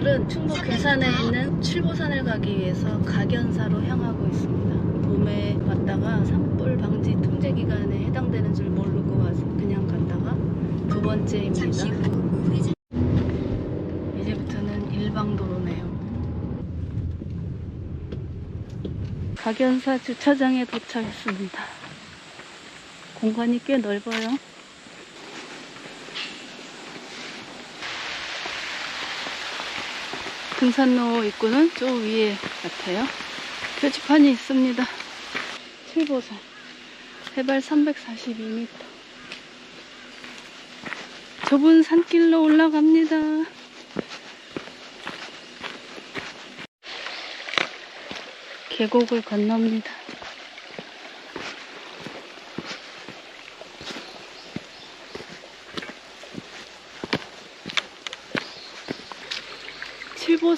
오늘은 충북 괴산에 있는 칠보산을 가기 위해서 각연사로 향하고 있습니다. 봄에 왔다가 산불 방지 통제 기간에 해당되는 줄 모르고 와서 그냥 갔다가 두 번째입니다. 이제부터는 일방도로네요. 각연사 주차장에 도착했습니다. 공간이 꽤 넓어요. 등산로 입구는 저 위에 같아요. 표지판이 있습니다. 칠보산 해발 342m 좁은 산길로 올라갑니다. 계곡을 건넙니다.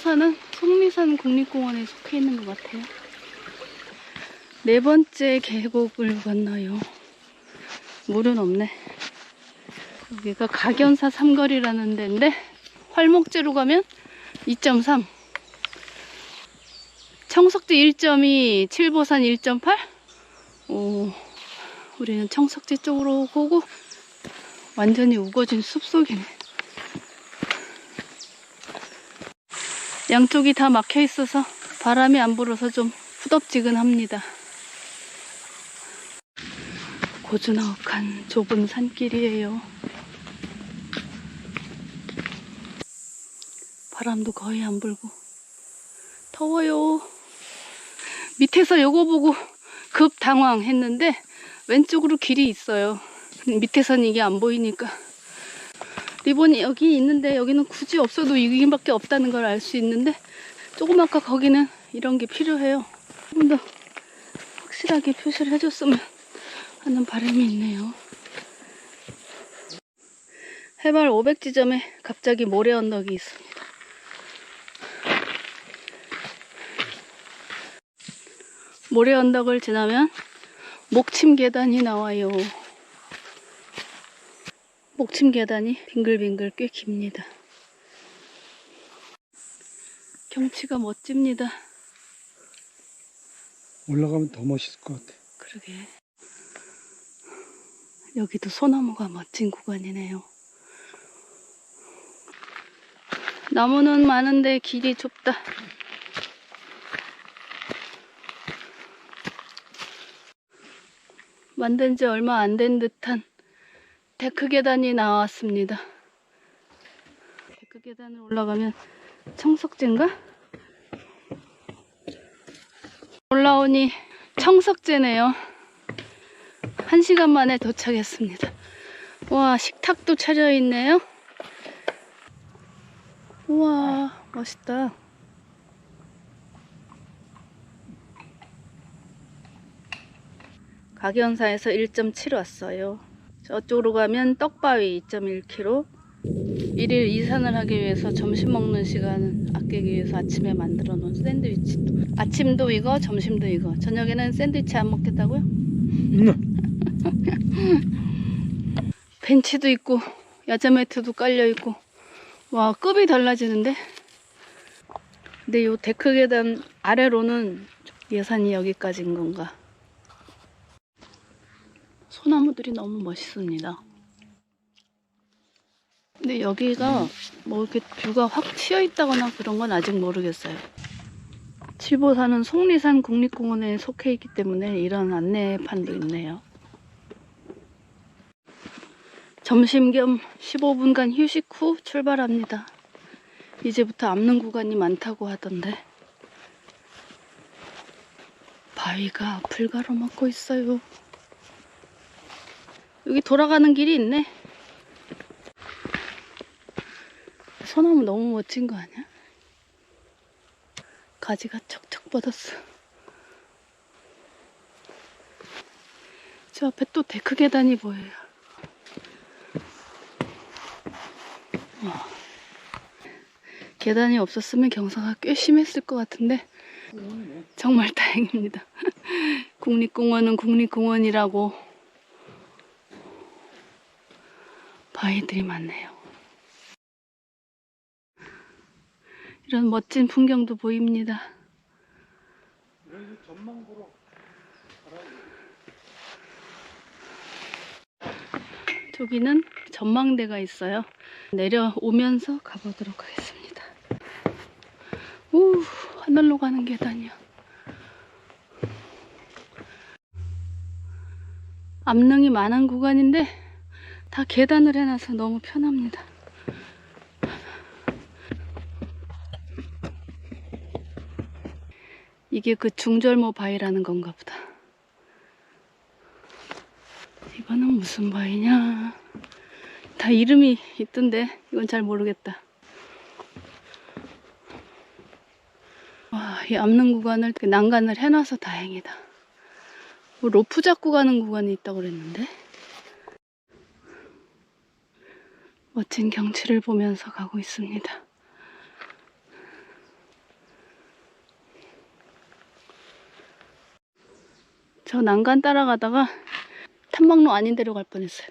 칠보산은 속리산 국립공원에 속해 있는 것 같아요. 네 번째 계곡을 건너요. 물은 없네. 여기가 각연사 삼거리라는 데인데 활목제로 가면 2.3 청석지 1.2 칠보산 1.8 오, 우리는 청석지 쪽으로 오고 완전히 우거진 숲속이네 양쪽이 다 막혀 있어서 바람이 안 불어서 좀 후덥지근합니다. 고즈넉한 좁은 산길이에요. 바람도 거의 안 불고 더워요. 밑에서 요거 보고 급 당황했는데 왼쪽으로 길이 있어요. 밑에선 이게 안 보이니까 리본이 여기 있는데 여기는 굳이 없어도 여기밖에 없다는 걸 알 수 있는데 조금 아까 거기는 이런 게 필요해요. 좀더 확실하게 표시를 해줬으면 하는 바람이 있네요. 해발 500 지점에 갑자기 모래 언덕이 있습니다. 모래 언덕을 지나면 목침 계단이 나와요. 목침 계단이 빙글빙글 꽤 깁니다. 경치가 멋집니다. 올라가면 더 멋있을 것 같아. 그러게. 여기도 소나무가 멋진 구간이네요. 나무는 많은데 길이 좁다. 만든 지 얼마 안 된 듯한 데크 계단이 나왔습니다. 데크 계단을 올라가면 청석제인가? 올라오니 청석제네요. 한 시간 만에 도착했습니다. 와, 식탁도 차려 있네요. 우와, 멋있다. 각연사에서 1.7 왔어요. 저쪽으로 가면 떡바위 2.1km. 일일 이산을 하기 위해서 점심 먹는 시간은 아끼기 위해서 아침에 만들어 놓은 샌드위치. 아침도 이거, 점심도 이거. 저녁에는 샌드위치 안 먹겠다고요? 응. 벤치도 있고 야자 매트도 깔려 있고 와 급이 달라지는데 근데 요 데크 계단 아래로는 예산이 여기까지인 건가 소나무들이 너무 멋있습니다 근데 여기가 뭐 이렇게 뷰가 확 치여 있다거나 그런 건 아직 모르겠어요 칠보산은 속리산 국립공원에 속해 있기 때문에 이런 안내판도 있네요 점심 겸 15분간 휴식 후 출발합니다. 이제부터 앞는 구간이 많다고 하던데 바위가 앞을 가로막고 있어요. 여기 돌아가는 길이 있네. 소나무 너무 멋진 거 아니야? 가지가 척척 뻗었어. 저 앞에 또 데크 계단이 보여요. 계단이 없었으면 경사가 꽤 심했을 것 같은데 정말 다행입니다. 국립공원은 국립공원이라고 바위들이 많네요. 이런 멋진 풍경도 보입니다. 저기는 전망대가 있어요. 내려오면서 가보도록 하겠습니다. 오, 하늘로 가는 계단이야. 암릉이 많은 구간인데 다 계단을 해놔서 너무 편합니다. 이게 그 중절모 바위라는 건가 보다. 이거는 무슨 바위냐? 다 이름이 있던데 이건 잘 모르겠다. 와, 이 암릉 구간을 이렇게 난간을 해놔서 다행이다. 뭐 로프 잡고 가는 구간이 있다고 그랬는데 멋진 경치를 보면서 가고 있습니다. 저 난간 따라가다가 탐방로 아닌 데로 갈 뻔했어요.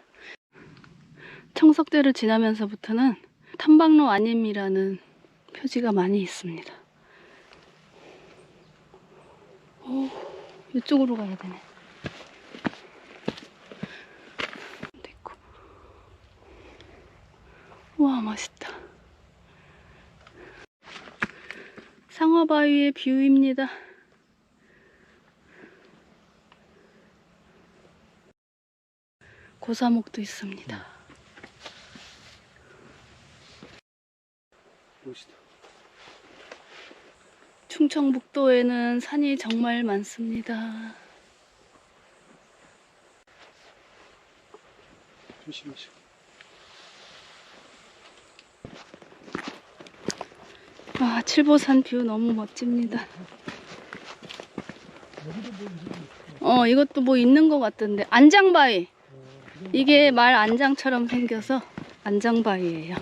청석대를 지나면서부터는 탐방로 아님이라는 표지가 많이 있습니다. 오, 이쪽으로 가야 되네. 됐고. 우와, 멋있다. 상어바위의 뷰입니다. 고사목도 있습니다. 멋있다. 충청북도에는 산이 정말 많습니다. 조심하시고. 와, 칠보산 뷰 너무 멋집니다. 어, 이것도 뭐 있는 것 같던데. 안장바위. 이게 말 안장처럼 생겨서 안장바위예요.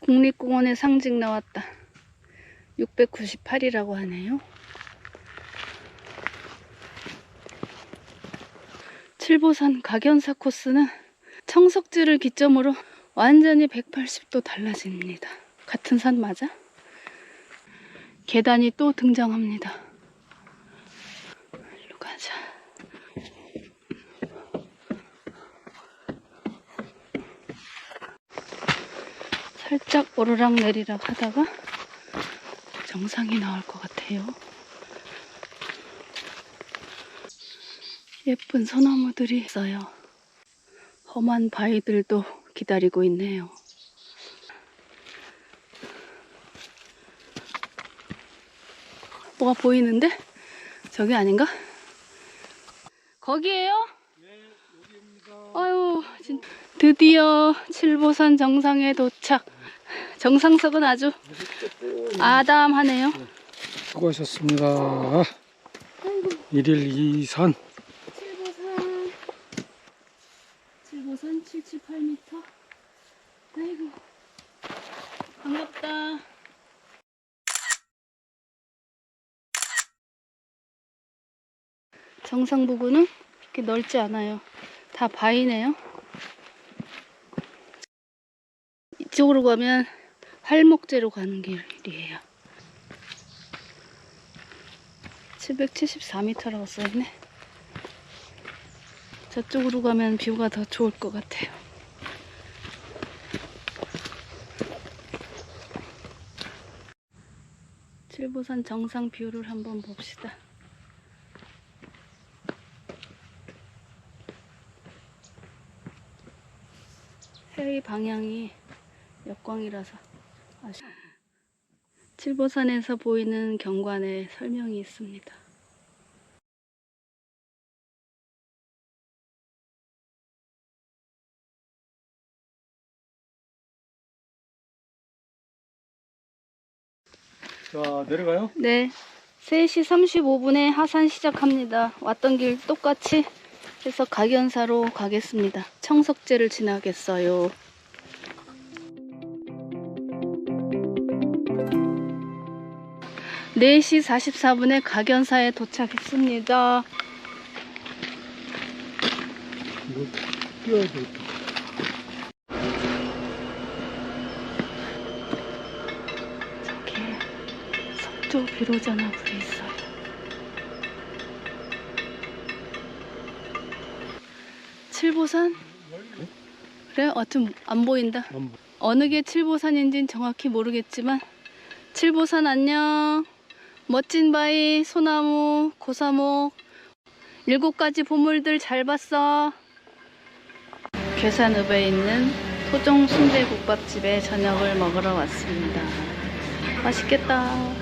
국립공원의 상징 나왔다. 698이라고 하네요. 칠보산 각연사 코스는 청석지를 기점으로 완전히 180도 달라집니다. 같은 산 맞아? 계단이 또 등장합니다. 일로 가자. 살짝 오르락 내리락 하다가 정상이 나올 것 같아요. 예쁜 소나무들이 있어요. 험한 바위들도 기다리고 있네요. 뭐가 보이는데? 저기 아닌가? 거기에요? 아유, 진 드디어 칠보산 정상에 도착. 정상석은 아주 아담하네요. 수고하셨습니다. 1일 2산. 칠보산 칠보산 78m 아이고. 반갑다. 정상 부근은 이렇게 넓지 않아요. 다 바위네요. 이쪽으로 가면 활목제로 가는 길이에요. 774m라고 써있네. 저쪽으로 가면 뷰가 더 좋을 것 같아요. 칠보산 정상 뷰를 한번 봅시다. 해의 방향이 역광이라서 아쉽... 칠보산에서 보이는 경관에 설명이 있습니다. 자, 내려가요? 네. 3시 35분에 하산 시작합니다. 왔던 길 똑같이 해서 각연사로 가겠습니다. 청석제를 지나겠어요. 네시 44분에 각연사에 도착했습니다. 이거 뛰어야 돼. 아직도 비로자나 불이 있어요. 칠보산? 그래? 어쩜 안 보인다. 어느 게 칠보산인진 정확히 모르겠지만 칠보산 안녕 멋진 바위 소나무 고사목 일곱 가지 보물들 잘 봤어 괴산읍에 있는 토종 순대국밥집에 저녁을 먹으러 왔습니다 맛있겠다